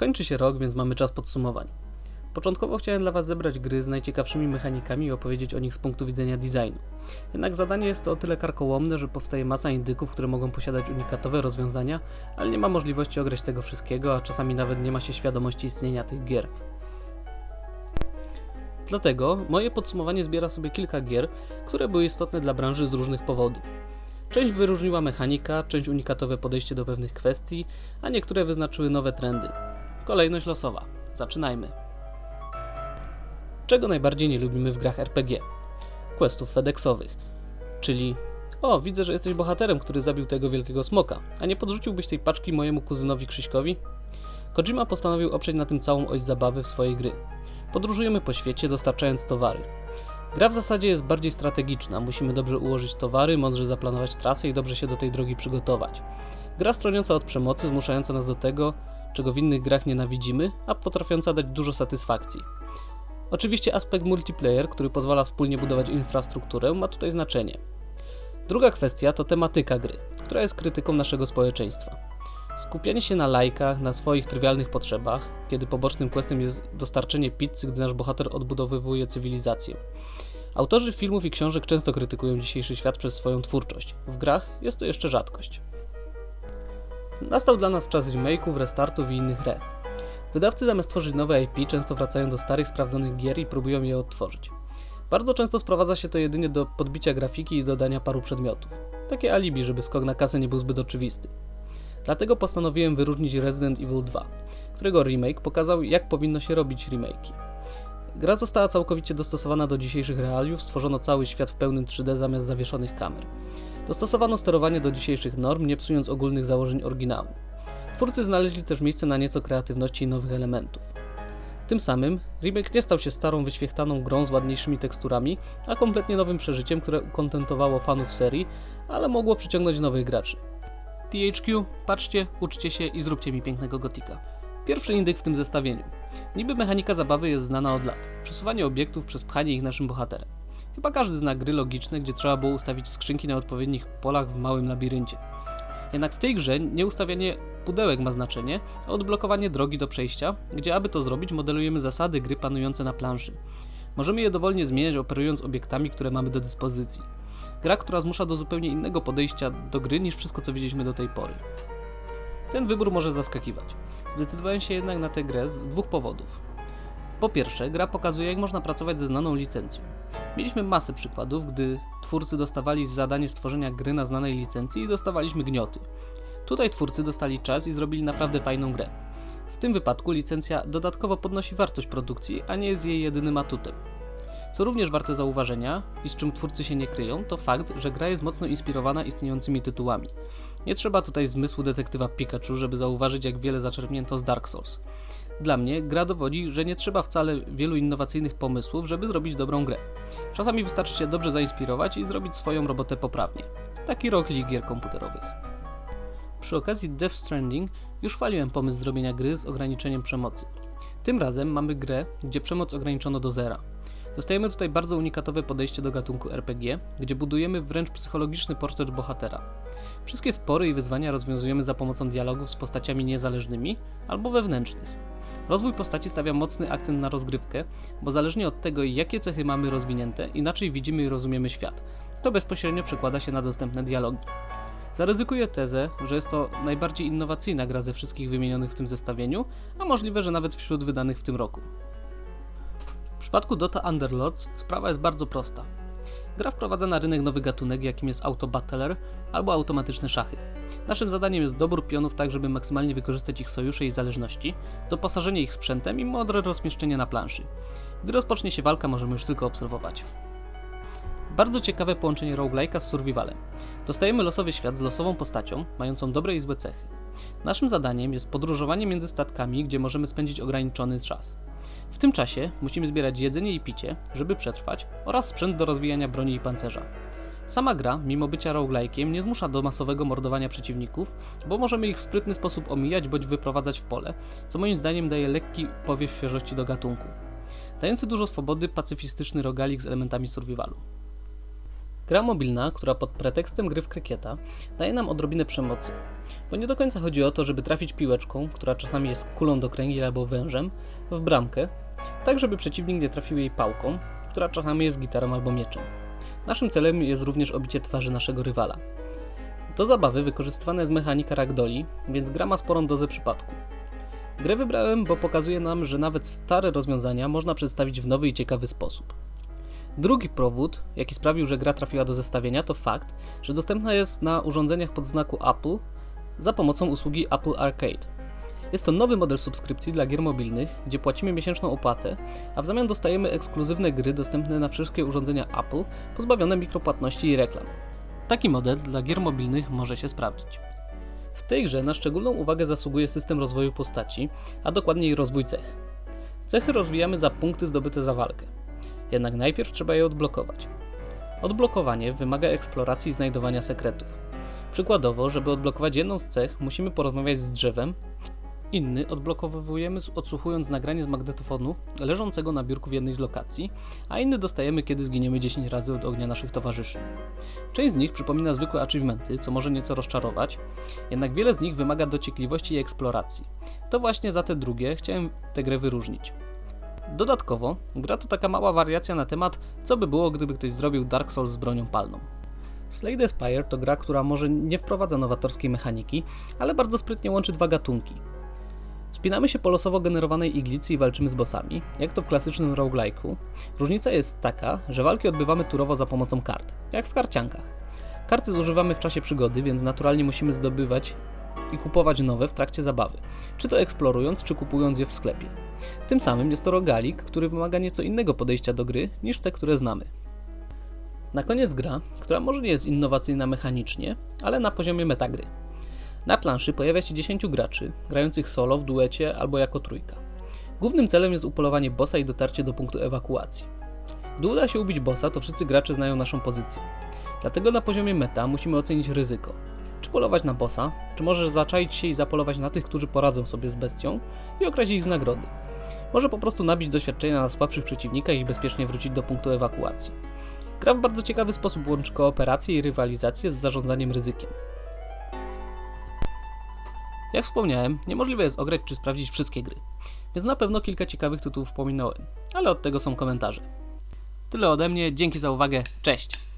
Kończy się rok, więc mamy czas podsumowań. Początkowo chciałem dla Was zebrać gry z najciekawszymi mechanikami i opowiedzieć o nich z punktu widzenia designu. Jednak zadanie jest to o tyle karkołomne, że powstaje masa indyków, które mogą posiadać unikatowe rozwiązania, ale nie ma możliwości ograć tego wszystkiego, a czasami nawet nie ma się świadomości istnienia tych gier. Dlatego moje podsumowanie zbiera sobie kilka gier, które były istotne dla branży z różnych powodów. Część wyróżniła mechanika, część unikatowe podejście do pewnych kwestii, a niektóre wyznaczyły nowe trendy. Kolejność losowa. Zaczynajmy. Czego najbardziej nie lubimy w grach RPG? Questów FedExowych. Czyli o, widzę, że jesteś bohaterem, który zabił tego wielkiego smoka, a nie podrzuciłbyś tej paczki mojemu kuzynowi Krzyśkowi? Kojima postanowił oprzeć na tym całą oś zabawy w swojej gry. Podróżujemy po świecie, dostarczając towary. Gra w zasadzie jest bardziej strategiczna, musimy dobrze ułożyć towary, mądrze zaplanować trasę i dobrze się do tej drogi przygotować. Gra stroniąca od przemocy, zmuszająca nas do tego, czego w innych grach nienawidzimy, a potrafiąca dać dużo satysfakcji. Oczywiście aspekt multiplayer, który pozwala wspólnie budować infrastrukturę, ma tutaj znaczenie. Druga kwestia to tematyka gry, która jest krytyką naszego społeczeństwa. Skupianie się na lajkach, na swoich trywialnych potrzebach, kiedy pobocznym questem jest dostarczenie pizzy, gdy nasz bohater odbudowywuje cywilizację. Autorzy filmów i książek często krytykują dzisiejszy świat przez swoją twórczość. W grach jest to jeszcze rzadkość. Nastał dla nas czas remake'ów, restartów i innych re. Wydawcy zamiast tworzyć nowe IP często wracają do starych, sprawdzonych gier i próbują je odtworzyć. Bardzo często sprowadza się to jedynie do podbicia grafiki i dodania paru przedmiotów. Takie alibi, żeby skok na kasę nie był zbyt oczywisty. Dlatego postanowiłem wyróżnić Resident Evil 2, którego remake pokazał, jak powinno się robić remake'i. Gra została całkowicie dostosowana do dzisiejszych realiów, stworzono cały świat w pełnym 3D zamiast zawieszonych kamer. Dostosowano sterowanie do dzisiejszych norm, nie psując ogólnych założeń oryginału. Twórcy znaleźli też miejsce na nieco kreatywności i nowych elementów. Tym samym remake nie stał się starą, wyświechtaną grą z ładniejszymi teksturami, a kompletnie nowym przeżyciem, które ukontentowało fanów serii, ale mogło przyciągnąć nowych graczy. THQ, patrzcie, uczcie się i zróbcie mi pięknego gotika. Pierwszy indyk w tym zestawieniu. Niby mechanika zabawy jest znana od lat. Przesuwanie obiektów przez pchanie ich naszym bohaterem. Chyba każdy zna gry logiczne, gdzie trzeba było ustawić skrzynki na odpowiednich polach w małym labiryncie. Jednak w tej grze nie ustawianie pudełek ma znaczenie, a odblokowanie drogi do przejścia, gdzie aby to zrobić modelujemy zasady gry panujące na planszy. Możemy je dowolnie zmieniać operując obiektami, które mamy do dyspozycji. Gra, która zmusza do zupełnie innego podejścia do gry niż wszystko co widzieliśmy do tej pory. Ten wybór może zaskakiwać. Zdecydowałem się jednak na tę grę z dwóch powodów. Po pierwsze, gra pokazuje jak można pracować ze znaną licencją. Mieliśmy masę przykładów, gdy twórcy dostawali zadanie stworzenia gry na znanej licencji i dostawaliśmy gnioty. Tutaj twórcy dostali czas i zrobili naprawdę fajną grę. W tym wypadku licencja dodatkowo podnosi wartość produkcji, a nie jest jej jedynym atutem. Co również warte zauważenia i z czym twórcy się nie kryją, to fakt, że gra jest mocno inspirowana istniejącymi tytułami. Nie trzeba tutaj zmysłu detektywa Pikachu, żeby zauważyć jak wiele zaczerpnięto z Dark Souls. Dla mnie gra dowodzi, że nie trzeba wcale wielu innowacyjnych pomysłów, żeby zrobić dobrą grę. Czasami wystarczy się dobrze zainspirować i zrobić swoją robotę poprawnie. Taki rok gier komputerowych. Przy okazji Death Stranding już chwaliłem pomysł zrobienia gry z ograniczeniem przemocy. Tym razem mamy grę, gdzie przemoc ograniczono do zera. Dostajemy tutaj bardzo unikatowe podejście do gatunku RPG, gdzie budujemy wręcz psychologiczny portret bohatera. Wszystkie spory i wyzwania rozwiązujemy za pomocą dialogów z postaciami niezależnymi albo wewnętrznych. Rozwój postaci stawia mocny akcent na rozgrywkę, bo zależnie od tego, jakie cechy mamy rozwinięte, inaczej widzimy i rozumiemy świat. To bezpośrednio przekłada się na dostępne dialogi. Zaryzykuję tezę, że jest to najbardziej innowacyjna gra ze wszystkich wymienionych w tym zestawieniu, a możliwe, że nawet wśród wydanych w tym roku. W przypadku Dota Underlords sprawa jest bardzo prosta. Gra wprowadza na rynek nowy gatunek, jakim jest Auto Battler albo automatyczne szachy. Naszym zadaniem jest dobór pionów tak, żeby maksymalnie wykorzystać ich sojusze i zależności, doposażenie ich sprzętem i mądre rozmieszczenie na planszy. Gdy rozpocznie się walka, możemy już tylko obserwować. Bardzo ciekawe połączenie roguelike'a z survivalem. Dostajemy losowy świat z losową postacią, mającą dobre i złe cechy. Naszym zadaniem jest podróżowanie między statkami, gdzie możemy spędzić ograniczony czas. W tym czasie musimy zbierać jedzenie i picie, żeby przetrwać, oraz sprzęt do rozwijania broni i pancerza. Sama gra, mimo bycia roguelike'iem, nie zmusza do masowego mordowania przeciwników, bo możemy ich w sprytny sposób omijać bądź wyprowadzać w pole, co moim zdaniem daje lekki powiew świeżości do gatunku. Dający dużo swobody, pacyfistyczny rogalik z elementami survivalu. Gra mobilna, która pod pretekstem gry w krykieta daje nam odrobinę przemocy, bo nie do końca chodzi o to, żeby trafić piłeczką, która czasami jest kulą do kręgi albo wężem, w bramkę, tak żeby przeciwnik nie trafił jej pałką, która czasami jest gitarą albo mieczem. Naszym celem jest również obicie twarzy naszego rywala. Do zabawy wykorzystywana jest mechanika ragdoli, więc gra ma sporą dozę przypadku. Grę wybrałem, bo pokazuje nam, że nawet stare rozwiązania można przedstawić w nowy i ciekawy sposób. Drugi powód, jaki sprawił, że gra trafiła do zestawienia, to fakt, że dostępna jest na urządzeniach pod znaku Apple za pomocą usługi Apple Arcade. Jest to nowy model subskrypcji dla gier mobilnych, gdzie płacimy miesięczną opłatę, a w zamian dostajemy ekskluzywne gry dostępne na wszystkie urządzenia Apple, pozbawione mikropłatności i reklam. Taki model dla gier mobilnych może się sprawdzić. W tej grze na szczególną uwagę zasługuje system rozwoju postaci, a dokładniej rozwój cech. Cechy rozwijamy za punkty zdobyte za walkę. Jednak najpierw trzeba je odblokować. Odblokowanie wymaga eksploracji i znajdowania sekretów. Przykładowo, żeby odblokować jedną z cech, musimy porozmawiać z drzewem, inny odblokowujemy odsłuchując nagranie z magnetofonu leżącego na biurku w jednej z lokacji, a inny dostajemy, kiedy zginiemy 10 razy od ognia naszych towarzyszy. Część z nich przypomina zwykłe achievementy, co może nieco rozczarować, jednak wiele z nich wymaga dociekliwości i eksploracji. To właśnie za te drugie chciałem tę grę wyróżnić. Dodatkowo, gra to taka mała wariacja na temat, co by było, gdyby ktoś zrobił Dark Souls z bronią palną. Slay the Spire to gra, która może nie wprowadza nowatorskiej mechaniki, ale bardzo sprytnie łączy dwa gatunki. Spinamy się po losowo generowanej iglicy i walczymy z bossami, jak to w klasycznym roguelike'u. Różnica jest taka, że walki odbywamy turowo za pomocą kart, jak w karciankach. Karty zużywamy w czasie przygody, więc naturalnie musimy zdobywać i kupować nowe w trakcie zabawy, czy to eksplorując, czy kupując je w sklepie. Tym samym jest to rogalik, który wymaga nieco innego podejścia do gry niż te, które znamy. Na koniec gra, która może nie jest innowacyjna mechanicznie, ale na poziomie metagry. Na planszy pojawia się 10 graczy, grających solo, w duecie albo jako trójka. Głównym celem jest upolowanie bossa i dotarcie do punktu ewakuacji. Gdy uda się ubić bossa, to wszyscy gracze znają naszą pozycję. Dlatego na poziomie meta musimy ocenić ryzyko. Czy polować na bossa, czy możesz zaczaić się i zapolować na tych, którzy poradzą sobie z bestią i okraść ich z nagrody. Może po prostu nabić doświadczenia na słabszych przeciwnikach i bezpiecznie wrócić do punktu ewakuacji. Gra w bardzo ciekawy sposób łączy kooperację i rywalizację z zarządzaniem ryzykiem. Jak wspomniałem, niemożliwe jest ograć czy sprawdzić wszystkie gry, więc na pewno kilka ciekawych tytułów pominąłem, ale od tego są komentarze. Tyle ode mnie, dzięki za uwagę, cześć!